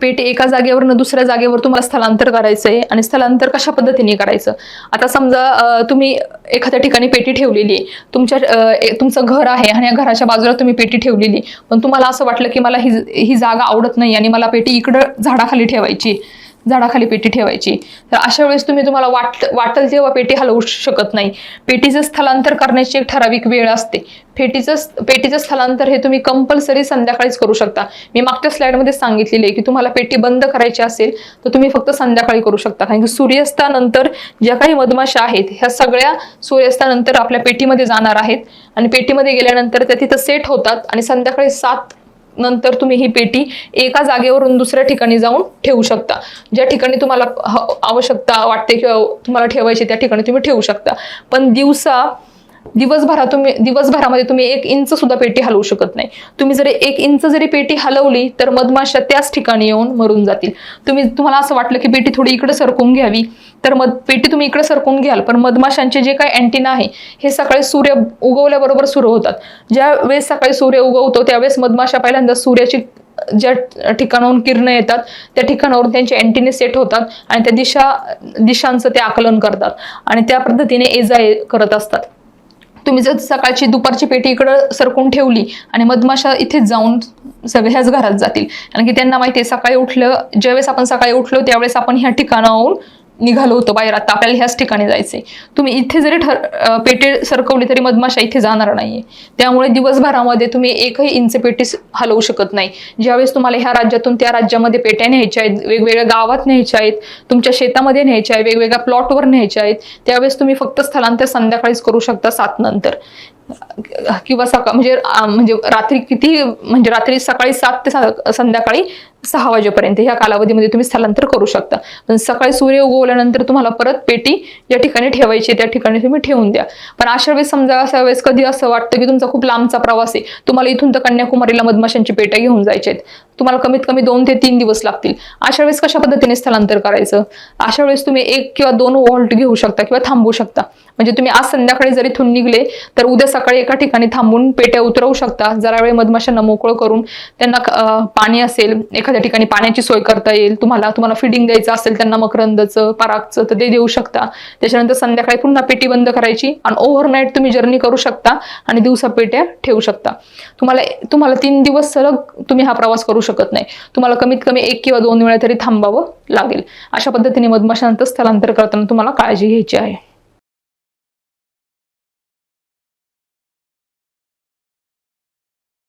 पेटी एका जागेवरनं दुसऱ्या जागेवर तुम्हाला स्थलांतर करायचं आहे आणि स्थलांतर कशा पद्धतीने करायचं? आता समजा तुम्ही एखाद्या ठिकाणी पेटी ठेवलेली आहे. तुमच्या तुमचं घर आहे आणि या घराच्या बाजूला तुम्ही पेटी ठेवलेली पण तुम्हाला असं वाटलं की मला ही ही जागा आवडत नाही आणि मला पेटी इकडं झाडाखाली ठेवायची झाडाखाली पेटी ठेवायची. तर अशा वेळेस तुम्ही तुम्हाला वाट वाटल तेव्हा पेटी हलवू शकत नाही. पेटीचं स्थलांतर करण्याची एक ठराविक वेळ असते. पेटीचं पेटीचं स्थलांतर हे तुम्ही कंपल्सरी संध्याकाळीच करू शकता. मी मागच्या स्लाइडमध्ये सांगितलेले आहे की तुम्हाला पेटी बंद करायची असेल तर तुम्ही फक्त संध्याकाळी करू शकता. कारण की सूर्यास्तानंतर ज्या काही मधमाशा आहेत ह्या सगळ्या सूर्यास्तानंतर आपल्या पेटीमध्ये जाणार आहेत. आणि पेटीमध्ये गेल्यानंतर त्या तिथं सेट होतात आणि संध्याकाळी सात नंतर तुम्ही ही पेटी एका जागेवरून दुसऱ्या ठिकाणी जाऊन ठेवू शकता. ज्या ठिकाणी तुम्हाला ह- आवश्यकता वाटते किंवा तुम्हाला ठेवायची त्या ठिकाणी तुम्ही ठेवू शकता. पण दिवसा दिवसभरात तुम्ही दिवसभरामध्ये तुम्ही एक इंच सुद्धा पेटी हलवू शकत नाही. तुम्ही जरी एक इंच जरी पेटी हलवली तर मधमाशा त्याच ठिकाणी येऊन मरून जातील. तुम्ही तुम्हाला असं वाटलं की पेटी थोडी इकडे सरकून घ्यावी तर मध पेटी तुम्ही इकडे सरकून घ्याल पण मधमाशांचे जे काही अँटिना आहे हे सकाळी सूर्य उगवल्याबरोबर सुरू होतात. ज्या वेळेस सकाळी सूर्य उगवतो त्यावेळेस मधमाशा पहिल्यांदा सूर्याची ज्या ठिकाणाहून किरणं येतात त्या ठिकाणावरून त्यांचे अँटिने सेट होतात आणि त्या दिशा दिशांचं ते आकलन करतात आणि त्या पद्धतीने एजा करत असतात. तुम्ही जर सकाळची दुपारची पेटी इकडं सरकून ठेवली आणि मधमाशा इथेच जाऊन सगळ्याच घरात जातील. कारण की त्यांना माहिती आहे सकाळी उठलं ज्यावेळेस आपण सकाळी उठलो त्यावेळेस आपण ह्या ठिकाणाहून निघालो होतो बाहेर. आता आपल्याला ह्याच ठिकाणी जायचंय. तुम्ही इथे जरी ठर अं, पेटी सरकवली तरी मधमाशा इथे जाणार नाहीये. त्यामुळे दिवसभरामध्ये तुम्ही एकही इंच पेटी हलवू शकत नाही. ज्यावेळेस तुम्हाला ह्या राज्यातून त्या राज्यामध्ये पेट्या न्यायच्या आहेत वेगवेगळ्या गावात न्यायच्या आहेत तुमच्या शेतामध्ये न्यायच्या आहेत वेगवेगळ्या प्लॉटवर न्यायच्या आहेत त्यावेळेस तुम्ही फक्त स्थलांतर संध्याकाळीच करू शकता सात नंतर. किंवा सकाळ म्हणजे म्हणजे रात्री किती म्हणजे रात्री सकाळी सात ते संध्याकाळी सहा वाजेपर्यंत ह्या कालावधीमध्ये तुम्ही स्थलांतर करू शकता. पण सकाळी सूर्य उगवल्यानंतर तुम्हाला परत पेटी ज्या ठिकाणी ठेवायची त्या ठिकाणी तुम्ही ठेवून द्या. पण अशा वेळेस समजा अशा वेळेस कधी असं वाटतं की तुमचा खूप लांबचा प्रवास आहे तुम्हाला इथून तर कन्याकुमारीला मधमाशांची पेट्या घेऊन जायचे आहेत. तुम्हाला कमीत कमी दोन ते तीन दिवस लागतील. अशा वेळेस कशा पद्धतीने स्थलांतर करायचं? अशा वेळेस तुम्ही एक किंवा दोन वॉल्ट घेऊ शकता किंवा थांबू शकता. म्हणजे तुम्ही आज संध्याकाळी जरी इथून निघले तर उद्या सकाळी एका ठिकाणी थांबून पेट्या उतरवू शकता. जरा वेळ मधमाशांना मोकळं करून त्यांना पाणी असेल एखाद्या ठिकाणी पाण्याची सोय करता येईल. तुम्हाला तुम्हाला फिडिंग द्यायचं असेल त्यांना मकरंदचं परागचं तर ते देऊ शकता. त्याच्यानंतर संध्याकाळी पुन्हा पेटी बंद करायची आणि ओव्हरनाईट तुम्ही जर्नी करू शकता आणि दिवसा पेट्या ठेवू शकता. तुम्हाला तुम्हाला तीन दिवस सलग तुम्ही हा प्रवास करू शकत नाही. तुम्हाला कमीत कमी एक किंवा दोन वेळा तरी थांबावं लागेल. अशा पद्धतीने मधमाशांचं स्थलांतर करताना तुम्हाला काळजी घ्यायची आहे.